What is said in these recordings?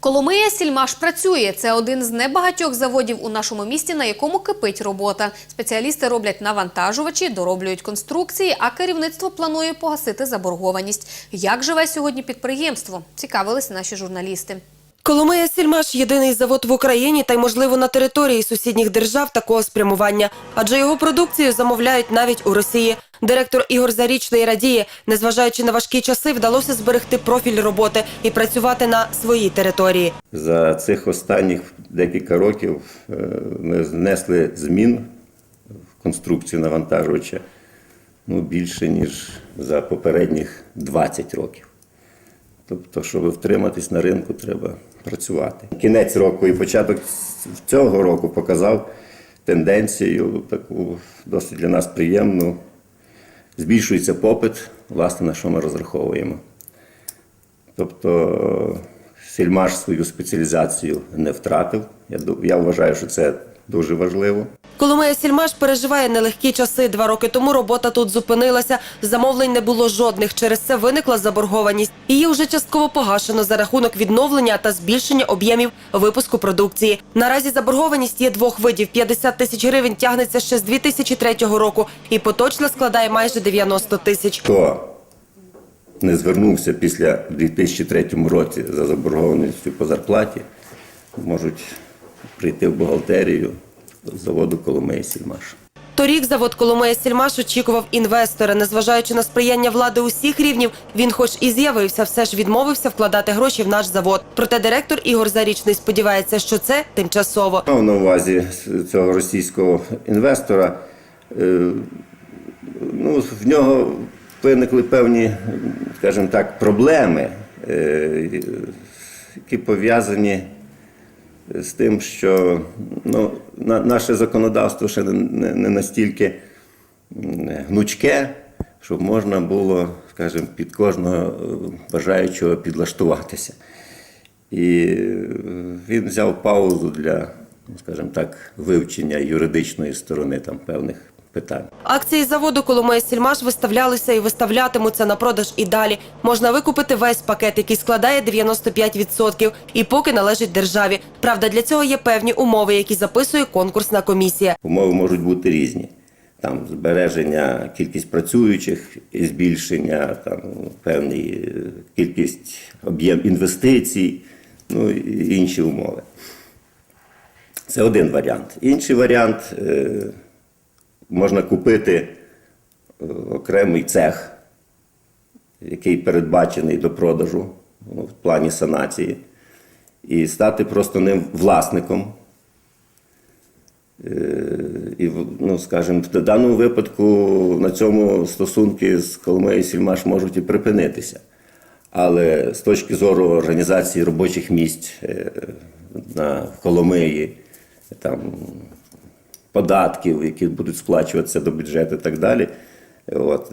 Коломия Сільмаш працює. Це один з небагатьох заводів у нашому місті, на якому кипить робота. Спеціалісти роблять навантажувачі, дороблюють конструкції, а керівництво планує погасити заборгованість. Як живе сьогодні підприємство? Цікавились наші журналісти. Коломия Сільмаш – єдиний завод в Україні та й, можливо, на території сусідніх держав такого спрямування. Адже його продукцію замовляють навіть у Росії. Директор Ігор Зарічний радіє, незважаючи на важкі часи, вдалося зберегти профіль роботи і працювати на своїй території. За цих останніх декілька років е, ми внесли змін в конструкцію навантажувача ну, більше, ніж за попередніх 20 років. Тобто, щоб втриматись на ринку, треба працювати. Кінець року і початок цього року показав тенденцію таку досить для нас приємну. Збільшується попит, власне, на що ми розраховуємо. Тобто сільмаш свою спеціалізацію не втратив. Я, я вважаю, що це дуже важливо. Коломия Сільмаш переживає нелегкі часи. Два роки тому робота тут зупинилася. Замовлень не було жодних. Через це виникла заборгованість. Її вже частково погашено за рахунок відновлення та збільшення об'ємів випуску продукції. Наразі заборгованість є двох видів: 50 тисяч гривень тягнеться ще з 2003 року, і поточна складає майже 90 тисяч. Хто не звернувся після 2003 році за заборгованістю по зарплаті, можуть прийти в бухгалтерію заводу Коломиї Сільмаш. Торік завод Коломия Сільмаш очікував інвестора. Незважаючи на сприяння влади усіх рівнів, він, хоч і з'явився, все ж відмовився вкладати гроші в наш завод. Проте директор Ігор Зарічний сподівається, що це тимчасово. Мав на увазі цього російського інвестора. Е, Ну, в нього виникли певні, скажімо так, проблеми, е, які пов'язані з тим, що ну, на- наше законодавство ще не, не, настільки гнучке, щоб можна було, скажімо, під кожного е, бажаючого підлаштуватися. І е, він взяв паузу для, ну, скажімо так, вивчення юридичної сторони там певних питань. Акції заводу Коломия Сільмаш виставлялися і виставлятимуться на продаж і далі. Можна викупити весь пакет, який складає 95% і поки належить державі. Правда, для цього є певні умови, які записує конкурсна комісія. Умови можуть бути різні. Там збереження кількість працюючих збільшення, там певний е, кількість об'єм інвестицій, ну і інші умови. Це один варіант. Інший варіант е, можна купити е, окремий цех, який передбачений до продажу ну, в плані санації, і стати просто ним власником. І, в- ну, скажімо, в даному випадку на цьому стосунки з Коломиєю Сільмаш можуть і припинитися. Але з точки зору організації робочих місць е, на Коломиї, там, податків, які будуть сплачуватися до бюджету і так далі. От,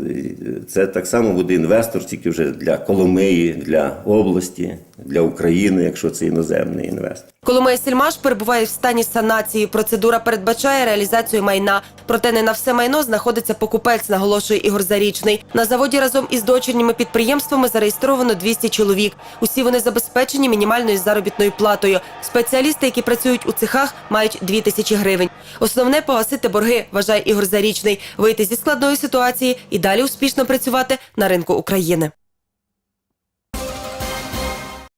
це так само буде інвестор, тільки вже для Коломиї, для області, для України, якщо це іноземний інвестор. Коломия Сільмаш перебуває в стані санації. Процедура передбачає реалізацію майна. Проте не на все майно знаходиться покупець, наголошує Ігор Зарічний. На заводі разом із дочірніми підприємствами зареєстровано 200 чоловік. Усі вони забезпечені мінімальною заробітною платою. Спеціалісти, які працюють у цехах, мають 2 тисячі гривень. Основне погасити борги, вважає Ігор Зарічний, вийти зі складної ситуації і далі успішно працювати на ринку України.